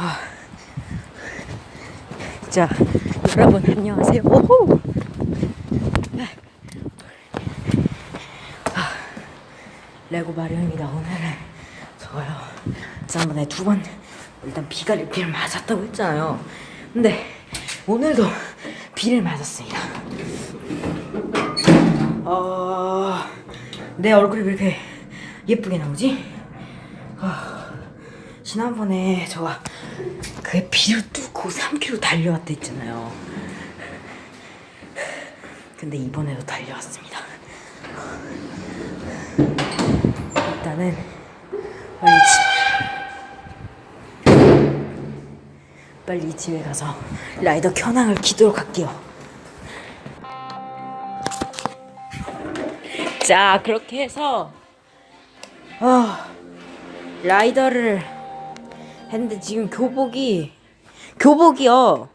아. 자, 여러분 안녕하세요. 오호. 아, 레고 마리오입니다. 오늘은 저요. 지난번에 두 번 일단 비가 비를 맞았다고 했잖아요. 근데 오늘도 비를 맞았습니다. 어, 내 얼굴이 왜 이렇게 예쁘게 나오지? 아, 지난번에 저가 그 비를 뚫고 3km 달려왔다 했잖아요. 근데 이번에도 달려왔습니다. 일단은 빨리 집 빨리 집에 가서 라이더 켜낭을 키도록 할게요. 자 그렇게 해서 어, 라이더를 했는데 지금 교복이 교복이요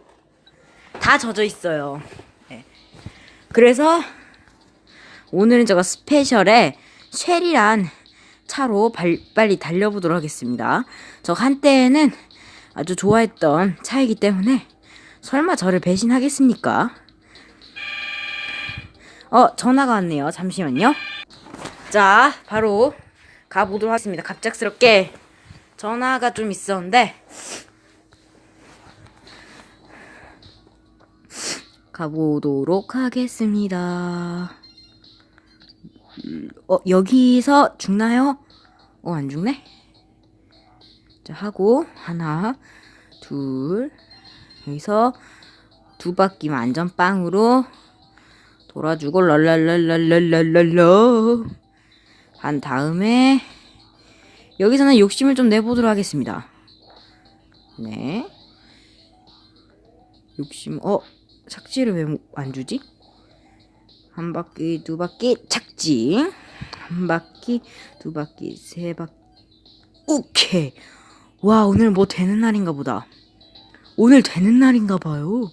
다 젖어 있어요. 네. 그래서 오늘은 제가 스페셜에 쉘이란 차로 발, 빨리 달려보도록 하겠습니다. 저 한때는 아주 좋아했던 차이기 때문에 설마 저를 배신하겠습니까? 어, 전화가 왔네요. 잠시만요. 자, 바로 가보도록 하겠습니다. 갑작스럽게 전화가 좀 있었는데 가보도록 하겠습니다. 어, 여기서 죽나요? 어, 안 죽네? 자, 하고, 하나, 둘, 여기서 두 바퀴만 안전빵으로 돌아주고, 랄랄랄랄랄랄랄라. 한 다음에, 여기서는 욕심을 좀 내보도록 하겠습니다. 네. 욕심, 어, 착지를 왜 안 주지? 한 바퀴, 두 바퀴, 착지. 한 바퀴, 두 바퀴, 세 바퀴. 오케이. 와, 오늘 뭐 되는 날인가 보다. 오늘 되는 날인가 봐요.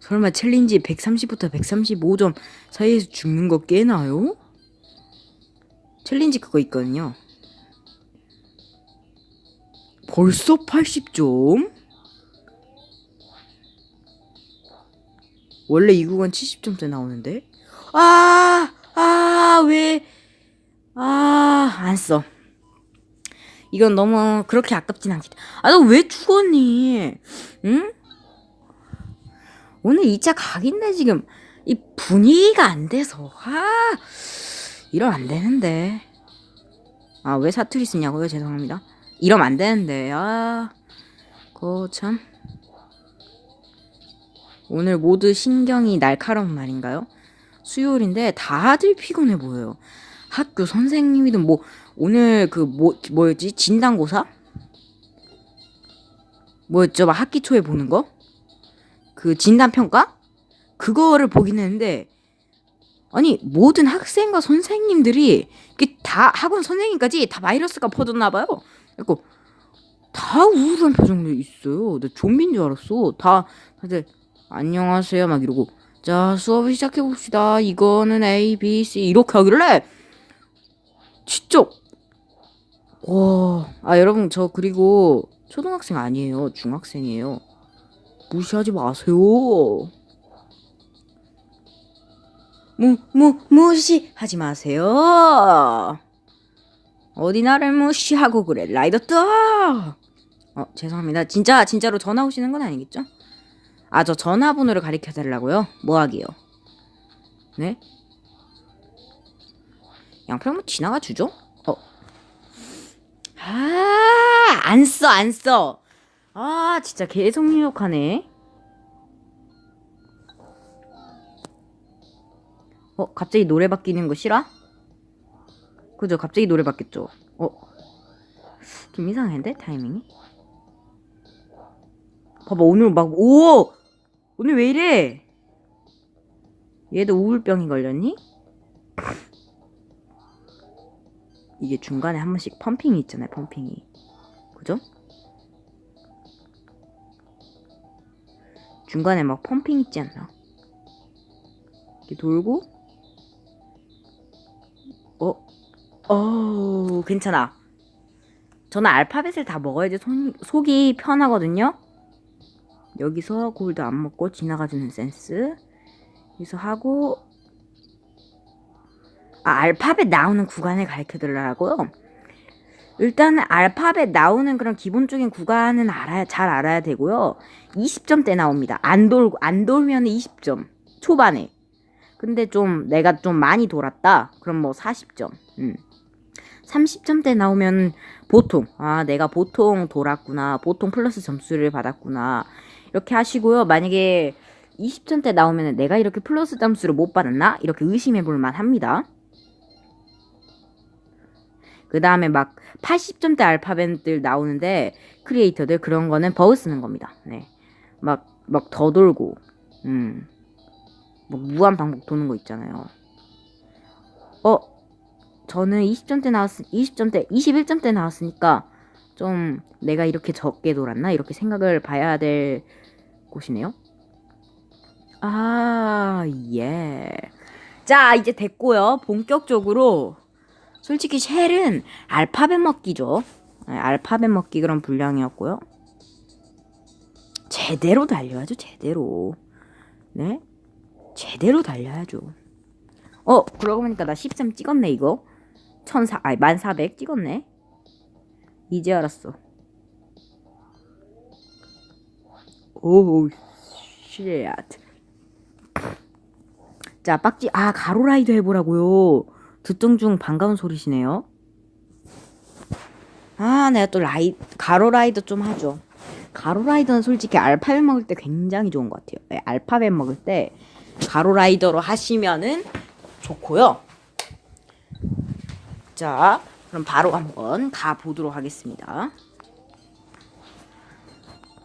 설마 챌린지 130부터 135점 사이에서 죽는 거 깨나요? 챌린지 그거 있거든요. 벌써 80점? 원래 이 구간 70점대 나오는데? 아, 아, 왜, 아, 안 써. 이건 너무 그렇게 아깝진 않겠다. 아, 너 왜 죽었니? 응? 오늘 2차 각인데 지금 이 분위기가 안 돼서. 아, 이러면 안 되는데. 아, 왜 사투리 쓰냐고요? 죄송합니다. 이러면 안 되는데. 아, 그거 참. 오늘 모두 신경이 날카로운 날인가요? 수요일인데 다들 피곤해 보여요. 학교 선생님이든 뭐 오늘 그 뭐 뭐였지 진단고사? 뭐였죠? 막 학기 초에 보는 거? 그 진단 평가? 그거를 보긴 했는데 아니 모든 학생과 선생님들이 다 학원 선생님까지 다 바이러스가 퍼졌나 봐요. 그리고 다 우울한 표정도 있어요. 나 좀비인 줄 알았어. 다 다들 안녕하세요 막 이러고 자 수업을 시작해 봅시다. 이거는 A, B, C 이렇게 하길래 진짜 와, 아 여러분 저 그리고 초등학생 아니에요. 중학생이에요. 무시하지 마세요. 무, 무, 무시하지 마세요. 어디 나를 무시하고 그래. 라이더 떠! 어, 죄송합니다. 진짜, 진짜로 전화 오시는 건 아니겠죠? 아, 저 전화번호를 가리켜 달라고요? 뭐 하기요? 네? 양평 한번 지나가 주죠? 어. 아, 안 써, 안 써. 아, 진짜 계속 유혹하네. 어, 갑자기 노래 바뀌는 거 싫어? 그죠? 갑자기 노래 바뀌었죠? 어. 좀 이상한데? 타이밍이? 봐봐, 오늘 막, 오! 오늘 왜 이래? 얘도 우울병이 걸렸니? 이게 중간에 한 번씩 펌핑이 있잖아요, 펌핑이. 그죠? 중간에 막 펌핑 있지 않나? 이렇게 돌고, 어, 어, 괜찮아. 저는 알파벳을 다 먹어야지 손, 속이 편하거든요. 여기서 골드 안 먹고 지나가주는 센스. 여기서 하고 아, 알파벳 나오는 구간을 가르쳐 드리려고요. 일단은 알파벳 나오는 그런 기본적인 구간은 알아야 잘 알아야 되고요. 20점대 나옵니다. 안 돌고 안 돌면 20점 초반에. 근데 좀 내가 좀 많이 돌았다. 그럼 뭐 40점. 음. 30점대 나오면 보통 아 내가 보통 돌았구나. 보통 플러스 점수를 받았구나. 이렇게 하시고요. 만약에 20점대 나오면 내가 이렇게 플러스 점수를 못 받았나? 이렇게 의심해 볼 만 합니다. 그 다음에 막 80점대 알파벳들 나오는데 크리에이터들 그런 거는 버그 쓰는 겁니다. 네. 막, 막 더 돌고, 음. 뭐 무한 반복 도는 거 있잖아요. 어, 저는 20점대 나왔, 20점대, 21점대 나왔으니까 좀 내가 이렇게 적게 돌았나? 이렇게 생각을 봐야 될 곳이네요. 아, 예. 자, 이제 됐고요. 본격적으로 솔직히 쉘은 알파벳 먹기죠. 네, 알파벳 먹기 그런 분량이었고요. 제대로 달려야죠, 제대로. 네? 제대로 달려야죠. 어, 그러고 보니까 나 13 찍었네, 이거. 14, 아니, 1400 찍었네. 이제 알았어. 오, 쉣. 자, 빡지, 아, 가로라이더 해보라고요. 듣던 중 반가운 소리시네요. 아, 내가 또 라이, 가로라이더 좀 하죠. 가로라이더는 솔직히 알파벳 먹을 때 굉장히 좋은 것 같아요. 네, 알파벳 먹을 때 가로라이더로 하시면은 좋고요. 자, 그럼 바로 한번 가 보도록 하겠습니다.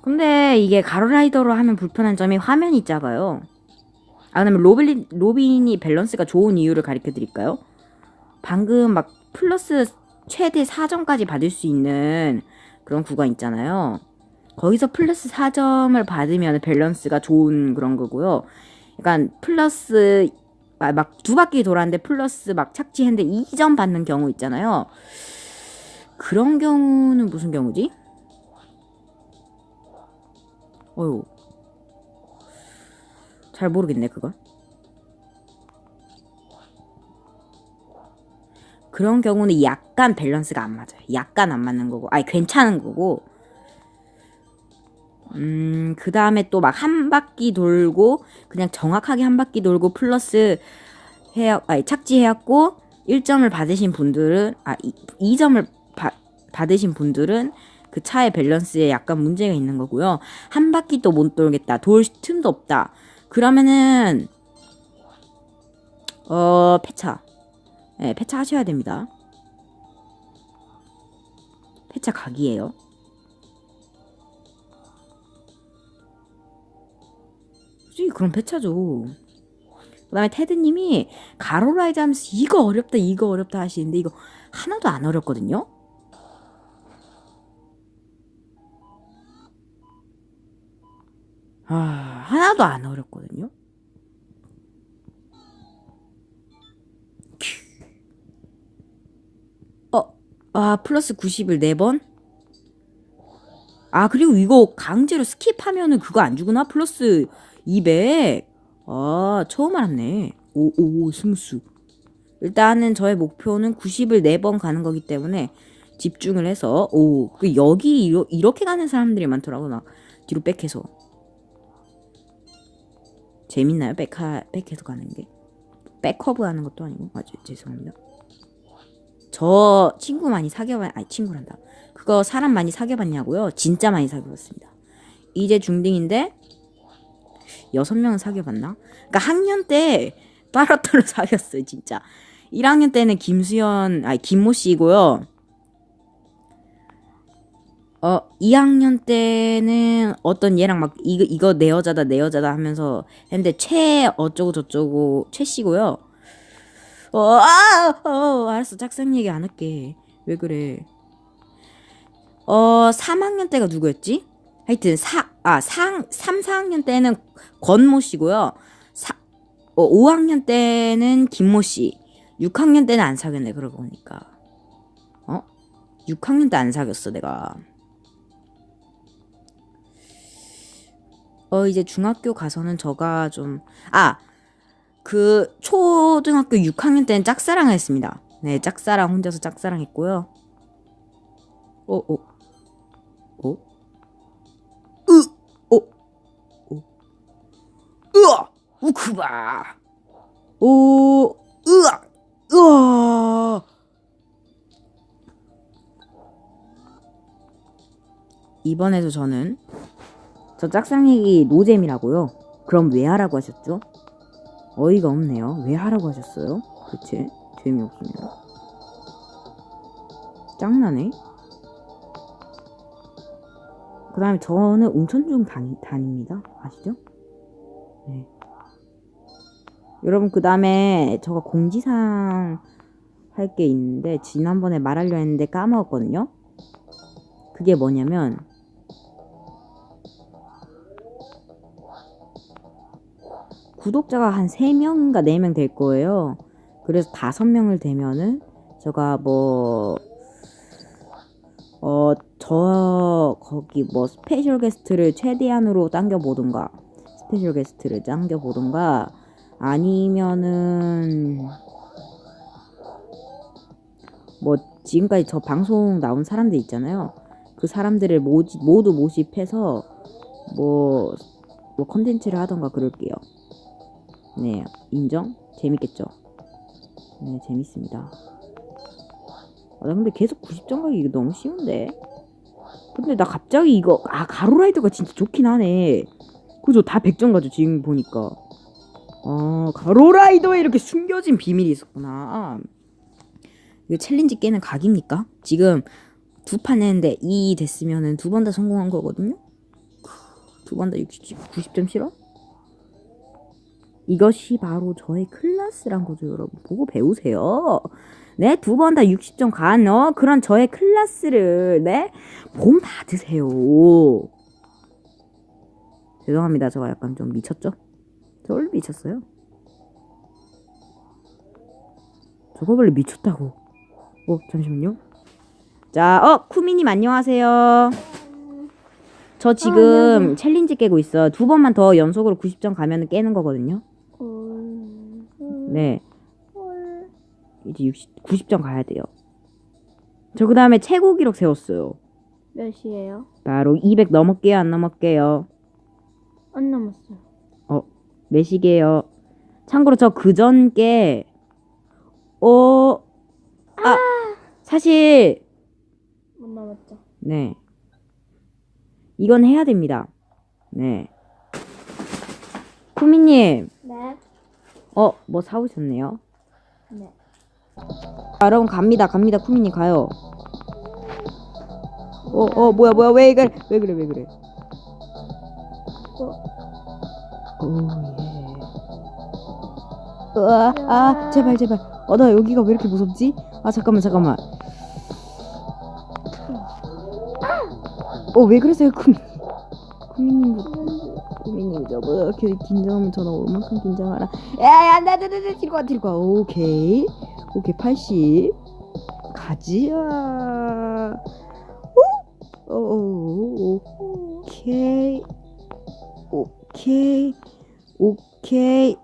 근데 이게 가로라이더로 하면 불편한 점이 화면이 작아요. 아, 그다음에 로빈, 로빈이 밸런스가 좋은 이유를 가르쳐 드릴까요? 방금 막 플러스 최대 4점까지 받을 수 있는 그런 구간 있잖아요. 거기서 플러스 4점을 받으면 밸런스가 좋은 그런 거고요. 약간 플러스 아, 막 두 바퀴 돌았는데 플러스 막 착지했는데 2점 받는 경우 있잖아요. 그런 경우는 무슨 경우지? 어휴. 잘 모르겠네, 그건. 그런 경우는 약간 밸런스가 안 맞아요. 약간 안 맞는 거고, 아니, 괜찮은 거고. 음, 그 다음에 또 막 한 바퀴 돌고, 그냥 정확하게 한 바퀴 돌고, 플러스 해야, 아니, 착지해갖고, 1점을 받으신 분들은, 아, 2, 점을 받으신 분들은 그 차의 밸런스에 약간 문제가 있는 거고요. 한 바퀴 또 못 돌겠다. 돌 틈도 없다. 그러면은, 어, 폐차. 네, 폐차 하셔야 됩니다. 폐차 각이에요. 솔직히 그럼 폐차죠. 그 다음에 테드님이 가로라이드 하면서 이거 어렵다, 이거 어렵다 하시는데 이거 하나도 안 어렵거든요? 아, 하나도 안 어렵거든요? 어, 아, 플러스 90을 4번? 아, 그리고 이거 강제로 스킵하면은 그거 안 주구나? 플러스 200. 아, 처음 알았네. 오, 오, 승수. 일단은 저의 목표는 90을 4번 가는 거기 때문에 집중을 해서, 오, 그 여기 이러, 이렇게 가는 사람들이 많더라고, 막. 뒤로 백해서. 재밌나요? 백하, 백해서 가는 게? 백커브 하는 것도 아니고. 맞아요. 죄송합니다. 저 친구 많이 사귀어봤, 아니, 친구란다. 그거 사람 많이 사귀어봤냐고요? 진짜 많이 사귀어봤습니다. 이제 중딩인데, 여섯 명은 사귀어봤나? 그러니까 학년 때 따로따로 사귀었어요, 진짜. 1학년 때는 김수현, 아니, 김모 씨고요. 어, 2학년 때는 어떤 얘랑 막, 이거, 이거 내 여자다, 내 여자다 하면서 했는데, 최 어쩌고 저쩌고, 최 씨고요. 어, 아, 어, 알았어. 짝상 얘기 안 할게. 왜 그래. 어, 3학년 때가 누구였지? 하여튼, 4, 아, 3, 3, 4학년 때는 권모 씨고요. 4, 어, 5학년 때는 김모 씨. 6학년 때는 안 사귀었네, 그러고 보니까. 어? 6학년 때 안 사귀었어 내가. 어 이제 중학교 가서는 저가 좀 아 그 초등학교 6학년 때는 짝사랑 했습니다. 네 짝사랑 혼자서 짝사랑 했고요. 어 어. 어? 으아! 우크바! 오! 으아! 으아! 이번에도 저는 저 짝상 얘기 노잼이라고요. 그럼 왜 하라고 하셨죠? 어이가 없네요. 왜 하라고 하셨어요? 그치? 재미없으면. 짱나네. 그 다음에 저는 웅천중 다닙니다. 아시죠? 네. 여러분, 그 다음에 저가 공지사항 할 게 있는데, 지난번에 말하려 했는데 까먹었거든요? 그게 뭐냐면, 구독자가 한 3명인가 4명 될 거예요. 그래서 5명을 되면은 제가 뭐, 어, 저, 거기 뭐 스페셜 게스트를 최대한으로 당겨보든가, 스페셜 게스트를 당겨보든가, 아니면은, 뭐, 지금까지 저 방송 나온 사람들 있잖아요. 그 사람들을 모지, 모두 모집해서, 뭐, 뭐 컨텐츠를 하던가 그럴게요. 네, 인정? 재밌겠죠? 네, 재밌습니다. 아, 나 근데 계속 90점 가기 이거 너무 쉬운데? 근데 나 갑자기 이거, 아, 가로라이더가 진짜 좋긴 하네. 그죠? 다 100점 가죠, 지금 보니까. 아, 가로라이더에 이렇게 숨겨진 비밀이 있었구나. 이거 챌린지 깨는 각입니까? 지금 두 판 했는데 2 됐으면은 두 번 다 성공한 거거든요? 두 번 다 60, 90점 싫어? 이것이 바로 저의 클래스란 거죠, 여러분. 보고 배우세요. 네, 두 번 다 60점 간, 어, 그런 저의 클래스를, 네, 본 받으세요. 죄송합니다. 제가 약간 좀 미쳤죠? 저 원래 미쳤어요. 저거 원래 미쳤다고. 어, 잠시만요. 자, 어, 쿠미님 안녕하세요. 저 지금 챌린지 깨고 있어. 두 번만 더 연속으로 90점 가면 깨는 거거든요. 네. 이제 60, 90점 가야 돼요. 저 그 다음에 최고 기록 세웠어요. 몇이에요? 바로 200 넘을게요, 안 넘을게요? 안 남았어요. 몇이게요? 참고로 저 그전 게, 어, 아, 사실, 못 남았죠. 네. 이건 해야 됩니다. 네. 쿠미님, 네. 어, 뭐 사오셨네요. 네. 자, 여러분 갑니다, 갑니다. 쿠미님 가요. 어, 어, 뭐야, 뭐야, 왜 그래, 왜 그래, 왜 그래. 으아, 아, 제발, 제발. 어, 나 여기가 왜 이렇게 무섭지? 아, 잠깐만, 잠깐만. 어, 왜 그러세요, 쿠미? 쿠미님, 쿠미님, 저 뭐, 이렇게 긴장하면 전화 얼만큼 긴장하라. 야, 야, 나, 나, 나, 나, 뒤로 가, 뒤로 가. 오케이. 오케이, 80. 가지야. 오, 오, 오, 오케이. 오 케이. 오케이.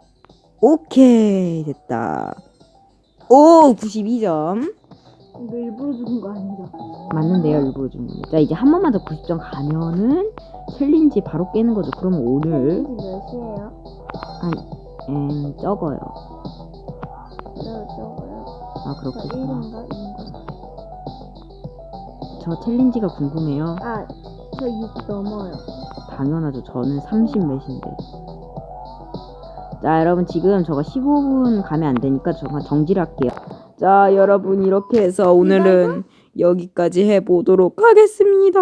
오케이. 됐다. 오, 92점. 이거 일부러 죽은 거 아니죠? 맞는데요, 일부러 준 거. 자, 이제 한 번만 더 90점 가면은 챌린지 바로 깨는 거죠. 그러면 오늘, 챌린지 몇이에요? 음, 적어요. 네, 저거요. 아, 저 그렇구나. 1인가 2인가? 저 챌린지가 궁금해요. 아, 저 6 넘어요. 당연하죠. 저는 30 몇인데. 자, 여러분 지금 저가 15분 가면 안 되니까 저가 정지를 할게요. 자, 여러분 이렇게 해서 오늘은 여기까지 해보도록 하겠습니다.